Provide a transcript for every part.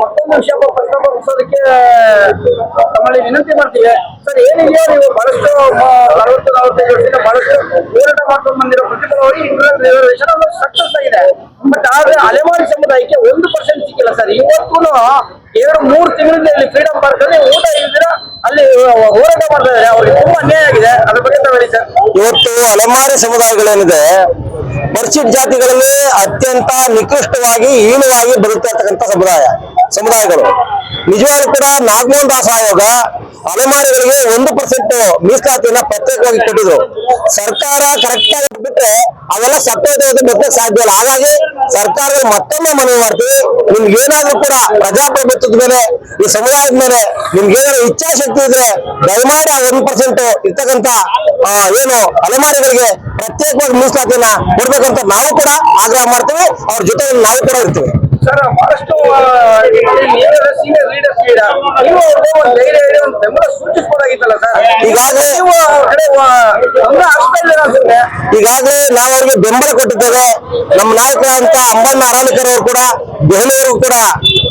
ಮತ್ತೊಂದು ವಿಷಯ ಪ್ರಶ್ನೆ ಮುಗಿಸೋದಕ್ಕೆ ತಮ್ಮಲ್ಲಿ ವಿನಂತಿ ಮಾಡ್ತೀವಿ. ಸರ್, ಏನಿದೆಯೋ ನೀವು ಬಹಳಷ್ಟು ನಲವತ್ತು ನಲವತ್ತೈದು ವರ್ಷದಿಂದ ಬಹಳಷ್ಟು ಹೋರಾಟ ಮಾಡ್ಕೊಂಡು ಬಂದಿರೋ ಪ್ರತಿಫಲವಾಗಿ ಇಂಟರ್ನಲ್ ರಿಸರ್ವೇಶನ್ ಒಂದು ಸಕ್ಸಸ್ ಆಗಿದೆ. ಬಟ್ ಆದ್ರೆ ಅಲೆಮಾರಿ ಸಮುದಾಯಕ್ಕೆ ಒಂದು ಪರ್ಸೆಂಟ್ ಸಿಕ್ಕಿಲ್ಲ ಸರ್. ಇವತ್ತೂ ಎರಡು ಮೂರು ತಿಂಗಳಿಂದ ಇಲ್ಲಿ ಫ್ರೀಡಮ್ ಪಾರ್ಕ್ ಅಲ್ಲಿ ಊಟ ಇಲ್ದಿರ ಅಲ್ಲಿ ಹೋರಾಟ ಮಾಡ್ತಾ ಇದ್ದಾರೆ. ಅವ್ರಿಗೆ ತುಂಬಾ ಅನ್ಯಾಯ ಆಗಿದೆ. ಅದ್ರ ಬಗ್ಗೆ ತಾವು ಹೇಳಿ ಸರ್. ಇವತ್ತು ಅಲೆಮಾರಿ ಸಮುದಾಯಗಳೇನಿದೆ ಪರಿಶಿಷ್ಟ ಜಾತಿಗಳಲ್ಲಿ ಅತ್ಯಂತ ನಿಕೃಷ್ಟವಾಗಿ, ಹೀನವಾಗಿ ಬರುತ್ತೆ ಸಮುದಾಯ, ಸಮುದಾಯಗಳು. ನಿಜವಾಗ್ಲೂ ಕೂಡ ನಾಗಮೋಹನ್ ದಾಸ್ ಆಯೋಗ ಅಲೆಮಾರಿಗಳಿಗೆ ಒಂದು ಪರ್ಸೆಂಟ್ ಮೀಸಲಾತಿಯನ್ನ ಪ್ರತ್ಯೇಕವಾಗಿ ಕೊಟ್ಟಿದ್ರು. ಸರ್ಕಾರ ಕರೆಕ್ಟ್ ಆಗಿ ಬಿಟ್ರೆ ಅವೆಲ್ಲ ಸಪ್ರೇಟ್ ಆಗಿ ಬಿಟ್ಟರೆ ಸಾಧ್ಯ ಇಲ್ಲ. ಹಾಗಾಗಿ ಸರ್ಕಾರದ ಮತ್ತೊಮ್ಮೆ ಮನವಿ ಮಾಡ್ತೀವಿ. ನಿಮ್ಗೆ ಏನಾದ್ರೂ ಕೂಡ ಪ್ರಜಾಪ್ರಭುತ್ವದ ಮೇಲೆ, ಈ ಸಮುದಾಯದ ಮೇಲೆ ನಿಮ್ಗೆ ಏನಾದ್ರು ಇಚ್ಛಾಶಕ್ತಿ ಇದ್ರೆ ದಯಮಾಡಿ ಒಂದು ಪರ್ಸೆಂಟ್ ಇರ್ತಕ್ಕಂಥ ಏನು ಅಲೆಮಾರಿಗಳಿಗೆ ಪ್ರತ್ಯೇಕವಾಗಿ ಮೀಸಲಾತಿಯನ್ನ ಕೊಡ್ಬೇಕಂತ ನಾವು ಕೂಡ ಆಗ್ರಹ ಮಾಡ್ತೇವೆ. ಅವ್ರ ಜೊತೆ ನಾವು ಕೂಡ ಇರ್ತೀವಿ. ಸರ್ ಬಹಳಷ್ಟು ಸೀನಿಯರ್ ಲೀಡರ್ಸ್ ಲೀಡ ನೀವು ಅವ್ರಿಗೆ ಒಂದು ಧೈರ್ಯ ಹೇಳಿ ಒಂದು ಬೆಂಬಲ ಸೂಚಿಸಬಹುದಾಗಿತ್ತಲ್ಲ ಸರ್. ಈಗಾಗಲೇ ನೀವು ಅವ್ರ ಕಡೆ ಗಮನ ಹರಿಸ್ತಾ ಅನ್ಸುತ್ತೆ ಈಗಾಗಲೇ ನಾವು ಅವ್ರಿಗೆ ಬೆಂಬಲ ಕೊಟ್ಟಿದ್ದೇವೆ ನಮ್ಮ ನಾಯಕರಂತ ಅಂಬಣ್ಣ ಅರಾಣಿಕರ್ ಅವರು ಕೂಡ ದೆಹಲಿಯವರು ಕೂಡ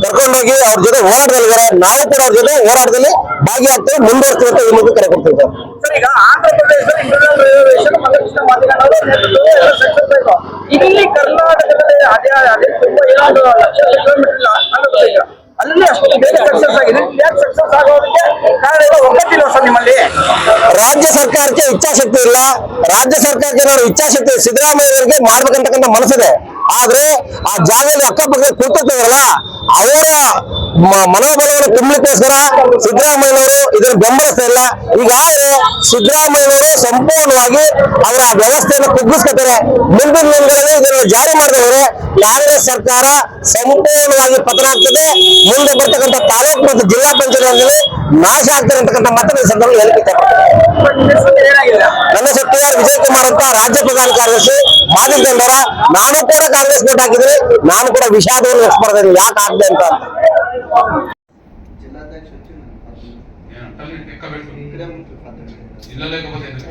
ಕರ್ಕೊಂಡೋಗಿ ಅವ್ರ ಜೊತೆ ಹೋರಾಟದಲ್ಲಿದ್ದಾರೆ ನಾವು ಕೂಡ ಅವ್ರ ಜೊತೆ ಹೋರಾಟದಲ್ಲಿ ಭಾಗಿಯಾಗ್ತೇವೆ ಮುಂದುವರ್ತೀವಿ ಅಂತ ಈ ಮೂಲಕ ಕರೆ ಕೊಡ್ತೀವಿ ಸರ್. ಈಗ ಆಂಧ್ರ ಪ್ರದೇಶದಲ್ಲಿ ಇಲ್ಲಿ ಕರ್ನಾಟಕದಲ್ಲಿ ಅದೇ ಅದೇ ತುಂಬಾ ಏನೊಂದು ಆಗೋದಕ್ಕೆ ಕಾರಣ ಎಲ್ಲ ಸರ್ ನಿಮ್ಮಲ್ಲಿ ರಾಜ್ಯ ಸರ್ಕಾರಕ್ಕೆ ಇಚ್ಛಾಶಕ್ತಿ ಇಲ್ಲ. ರಾಜ್ಯ ಸರ್ಕಾರಕ್ಕೆ ಇಚ್ಛಾಶಕ್ತಿ ಸಿದ್ದರಾಮಯ್ಯ ಅವರಿಗೆ ಮಾಡ್ಬೇಕಂತಕ್ಕಂಥ ಮನಸ್ಸಿದೆ. ಆದ್ರೆ ಆ ಜಾಗದಲ್ಲಿ ಅಕ್ಕಪಕ್ಕ ಕೂತಿರ್ತಾರಲ್ಲ ಅವರ ಮನೋಬಲವನ್ನು ತುಂಬಲಿಕ್ಕೋಸ್ಕರ ಸಿದ್ದರಾಮಯ್ಯನವರು ಇದನ್ನು ಬೆಂಬಲಿಸ್ತಾ ಇಲ್ಲ ಈಗಾಗಲೇ ಸಿದ್ದರಾಮಯ್ಯನವರು ಸಂಪೂರ್ಣವಾಗಿ ಅವರ ವ್ಯವಸ್ಥೆಯನ್ನು ಕುಗ್ಗಿಸ್ಕೊತಾರೆ. ಮುಂದಿನ ದಿನಗಳಲ್ಲಿ ಇದನ್ನು ಜಾರಿ ಮಾಡಿದವರು ಕಾಂಗ್ರೆಸ್ ಸರ್ಕಾರ ಸಂಪೂರ್ಣವಾಗಿ ಪತನ ಆಗ್ತದೆ. ಮುಂದೆ ಬರ್ತಕ್ಕಂಥ ತಾಲೂಕು ಮತ್ತು ಜಿಲ್ಲಾ ಪಂಚಾಯತ್ನಲ್ಲಿ ನಾಶ ಆಗ್ತಾರೆ ಅಂತಕ್ಕಂಥ ಮಾತನ್ನು ಈ ಸಂದರ್ಭದಲ್ಲಿ ಹೇಳಿಕೆ. ನನ್ನ ಆರ್ ವಿಜಯ್ ಕುಮಾರ್ ಅಂತ ರಾಜ್ಯ ಪ್ರಧಾನ ಕಾರ್ಯದರ್ಶಿ ಮಾದಿಗ ದಂಡರ ನಾನು ಕೂಡ ಕಾಂಗ್ರೆಸ್ vote ಹಾಕಿದ್ದೀನಿ ನಾನು ಕೂಡ ವಿಷಾದವನ್ನು ವ್ಯಕ್ತಪಡ್ತಾ ಇದ್ದೀನಿ ಯಾಕೆ ಆಗ್ದೆ ಅಂತ జిల్లాధ్యక్ష వచ్చి తల్లి ఎక్క పెట్టు ఇక్కడే ఉంటుంది పద్ధతి ఇల్లు లేకపోతే ఎందుకు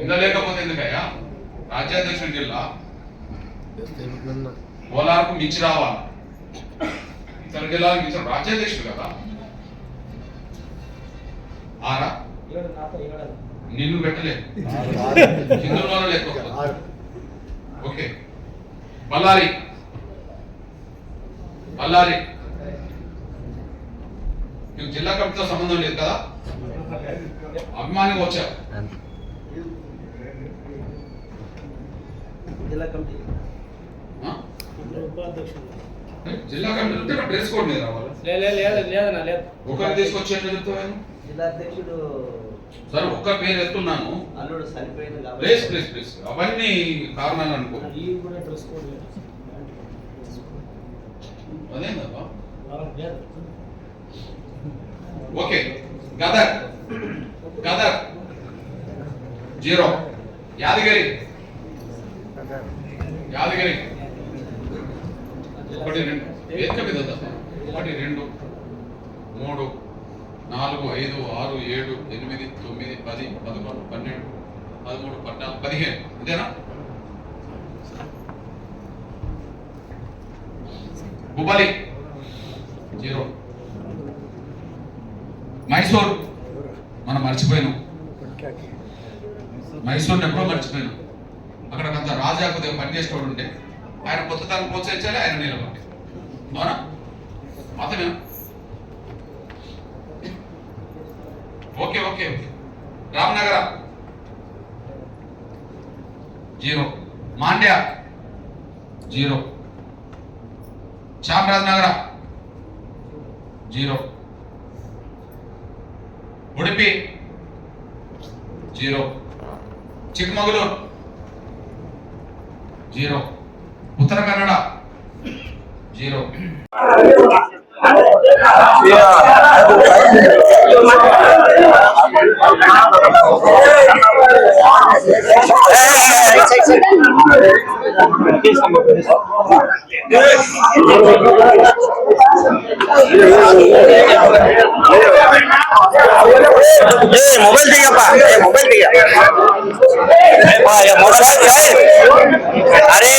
ఇల్లు లేకపోతే ఎందుకయ్యా రాజ్యాధ్యక్షుడి జిల్లా పోలార్కు మించి రావాలి ఇతర జిల్లాలకు మించి రాజ్యాధ్యక్షుడు కదా ఆరా నిన్ను పెట్టలేదు హిందువులోనే లెక్క ఓకే బళ్ళారి బళ్ళారి మీకు జిల్లా కమిటీతో సంబంధం లేదు కదా? అభిమానిగా వచ్చారు జిల్లా కమిటీ? జిల్లా కమిటీ ఉంటే ఇక్కడ డ్రెస్ కోడ్ మీద రావాలి? లేదు ఒకరిని తీసుకొచ్చి ఎట్లా చెప్తాను జిల్లా అధ్యక్షుడు సరే ఒక్క పేరు ఎత్తున్నాను. అల్లుడు చనిపోయింది ప్లీజ్ ప్లీజ్ ప్లీజ్. అవన్నీ కారణాలు అనుకో. అదేందబ్బా ఓకే గదర్. గదర్. జీరో. యాదగిరి. యాదగిరి. ఒకటి రెండు. వేదిక మీద? ఒకటి రెండు. మూడు. నాలుగు ఐదు ఆరు ఏడు ఎనిమిది తొమ్మిది పది పదకొండు పన్నెండు పదమూడు పద్నాలుగు పదిహేను. ఇదేనా హుబలి జీరో. మైసూర్. మనం మర్చిపోయినాం. మైసూర్ని ఎప్పుడో మర్చిపోయినాం. అక్కడ కొంత రాజా కొద్దిగా పనిచేసేవాడు ఉంటే ఆయన కొత్త తరం ప్రోత్సహించాలి ఆయన నిలబడి అవునా? అతను okay okay okay. Ramanagara. Zero. Mandya. Zero. Chamarajanagara zero. Udupi. Zero. Chikmagalur. Zero. Uttara Kannada. Zero. Mobile ತೆಗಿಯಪ್ಪ ಏ ಮೊಬೈಲ್ ತೆಗಿಯ ಮೊಬೈಲ್ ಅರೆ ಏ,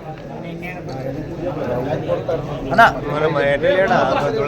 ಅಣ್ಣ. ಒಂಚೂರು